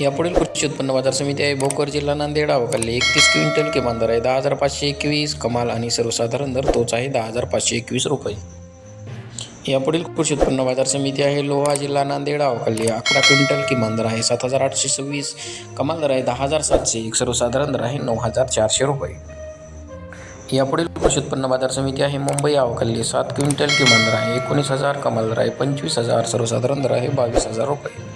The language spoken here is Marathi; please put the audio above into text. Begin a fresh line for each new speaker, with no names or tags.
यापुढील कृषी उत्पन्न बाजार समिती आहे. भोकर जिल्हा नांदेड अवकाली एकतीस क्विंटल किमान दर आहे. दहा हजार पाचशे एकवीस कमाल आणि सर्वसाधारण दर तोच आहे. दहा हजार पाचशे एकवीस रुपये. यापुढील कृषी उत्पन्न बाजार समिती आहे. लोहा जिल्हा नांदेड अवकाली अकरा क्विंटल किमान दर आहे. सात हजार आठशे सव्वीस कमाल दर आहे. दहा हजार सातशे एक सर्वसाधारण दर आहे. नऊ हजार चारशे रुपये. यापुढील कृषी उत्पन्न बाजार समिती आहे. मुंबई अवकाली सात क्विंटल किमान दर आहे. एकोणीस हजार कमाल दर आहे. पंचवीस हजार सर्वसाधारण दर आहे. बावीस हजार रुपये.